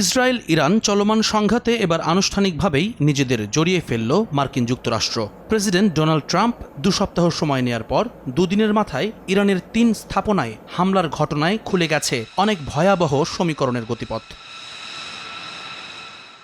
Israel Iran চলমান সংঘাতে এবার আনুষ্ঠানিকভাবেই নিজেদের জড়িয়ে ফেলল মার্কিন যুক্তরাষ্ট্র। প্রেসিডেন্ট ডোনাল্ড ট্রাম্প দু সপ্তাহ সময় নেয়ার পর দুদিনের মাথায় ইরানের তিন স্থাপনায় হামলার ঘটনায় খুলে গেছে অনেক ভয়াবহ সমীকরণের গতিপথ।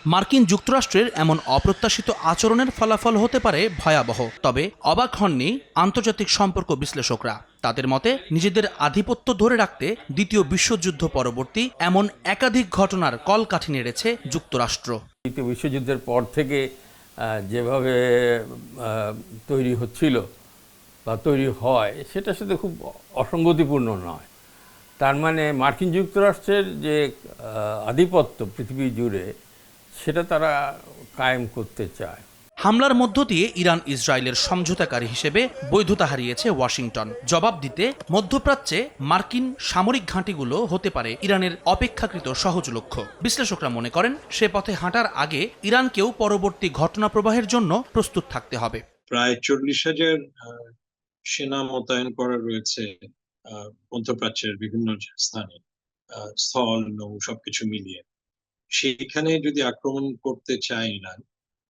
মার্কিন যুক্তরাষ্ট্রের এমন অপ্রত্যাশিত আচরণের ফলাফল হতে পারে ভয়াবহ। তবে অবাক হননি আন্তর্জাতিক সম্পর্ক বিশ্লেষকরা। তাদের মতে, নিজেদের আধিপত্য ধরে রাখতে দ্বিতীয় বিশ্বযুদ্ধ পরবর্তী এমন একাধিক ঘটনার কলকাঠি নেড়েছে যুক্তরাষ্ট্র। দ্বিতীয় বিশ্বযুদ্ধের পর থেকে যেভাবে তৈরি হচ্ছিল বা তৈরি হয় সেটার সাথে খুব অসঙ্গতিপূর্ণ নয়। তার মানে মার্কিন যুক্তরাষ্ট্রের যে আধিপত্য পৃথিবী জুড়ে সেটা তারা কায়েম করতে চায়। হামলার মধ্য দিয়ে ইরান ইসরায়েলের সমঝোতাকারী হিসেবে বৈধতা হারিয়েছে ওয়াশিংটন। জবাব দিতে মধ্যপ্রাচ্যে মার্কিন সামরিক ঘাঁটিগুলো হতে পারে ইরানের অপেক্ষাকৃত সহজ লক্ষ্য। বিশ্লেষকরা মনে করেন সে পথে হাঁটার আগে ইরানকেও পরবর্তী ঘটনা প্রবাহের জন্য প্রস্তুত থাকতে হবে। প্রায় চল্লিশ হাজার আহ, সেনা মোতায়েন করা রয়েছে আহ, মধ্যপ্রাচ্যের বিভিন্ন স্থানে। আহ, স্থল নৌ সবকিছু মিলিয়ে। সেইখানে যদি আক্রমণ করতে চায় ইরান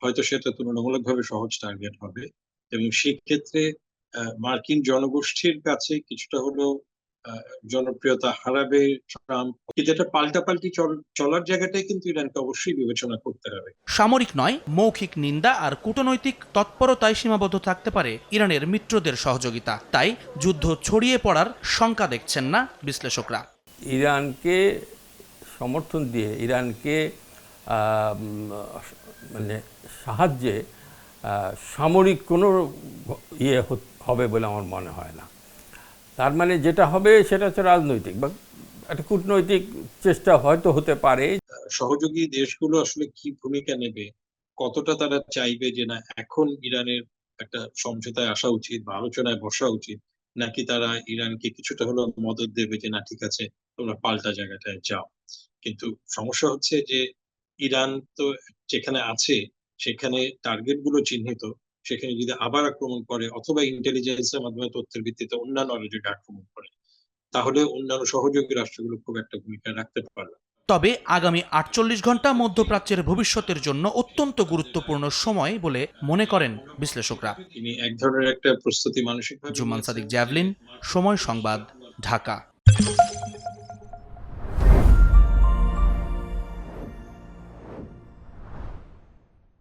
হয়তো সেটা তুলনামূলকভাবে সহজ টার্গেট হবে এবং সেক্ষেত্রে আহ, মার্কিন জনগোষ্ঠীর কাছে কিছুটা হলেও আহ, জনপ্রিয়তা হারাবে ট্রাম্প। কিন্তু এটা পাল্টাপাল্টি চলার জায়গাটাই কিন্তু ইরানকে অবশ্যই বিবেচনা করতে হবে। সামরিক নয় মৌখিক নিন্দা আর কূটনৈতিক তৎপরতায় সীমাবদ্ধ থাকতে পারে ইরানের মিত্রদের সহযোগিতা। তাই যুদ্ধ ছড়িয়ে পড়ার শঙ্কা দেখছেন না বিশ্লেষকরা। ইরানকে সমর্থন দিয়ে ইরানকে মানে সাহায্যে সামরিক কোনো ইয়ে হবে বলে আমার মনে হয় না। তার মানে যেটা হবে সেটা হচ্ছে রাজনৈতিক বা একটা কূটনৈতিক চেষ্টা হয়তো হতে পারে। সহযোগী দেশগুলো আসলে কি ভূমিকা নেবে? কতটা তারা চাইবে যে না, এখন ইরানের একটা সমঝোতায় আসা উচিত বা আলোচনায় বসা উচিত? নাকি তারা ইরানকে কিছুটা হলেও মদত দেবে যে না, ঠিক আছে, তোমরা পাল্টা জায়গাটায় যাও কিন্তু সমস্যা হচ্ছে যে ইরান তো যেখানে আছে, সেখানে টার্গেটগুলো চিহ্নিত, সেখানে যদি আবার আক্রমণ করে অথবা ইন্টেলিজেন্সের মাধ্যমে তথ্যের ভিত্তিতে অন্যান্য যদি আক্রমণ করে, তাহলে অন্যান্য সহযোগী রাষ্ট্রগুলো খুব একটা ভূমিকা রাখতে পারবে। তবে আগামী আটচল্লিশ ঘণ্টা মধ্যপ্রাচ্যের ভবিষ্যতের জন্য অত্যন্ত গুরুত্বপূর্ণ সময় বলে মনে করেন বিশ্লেষকরা। তিনি এক ধরনের একটা প্রস্তুতি মানসিক জুমান সাদিক জ্যাভলিন সময় সংবাদ ঢাকা।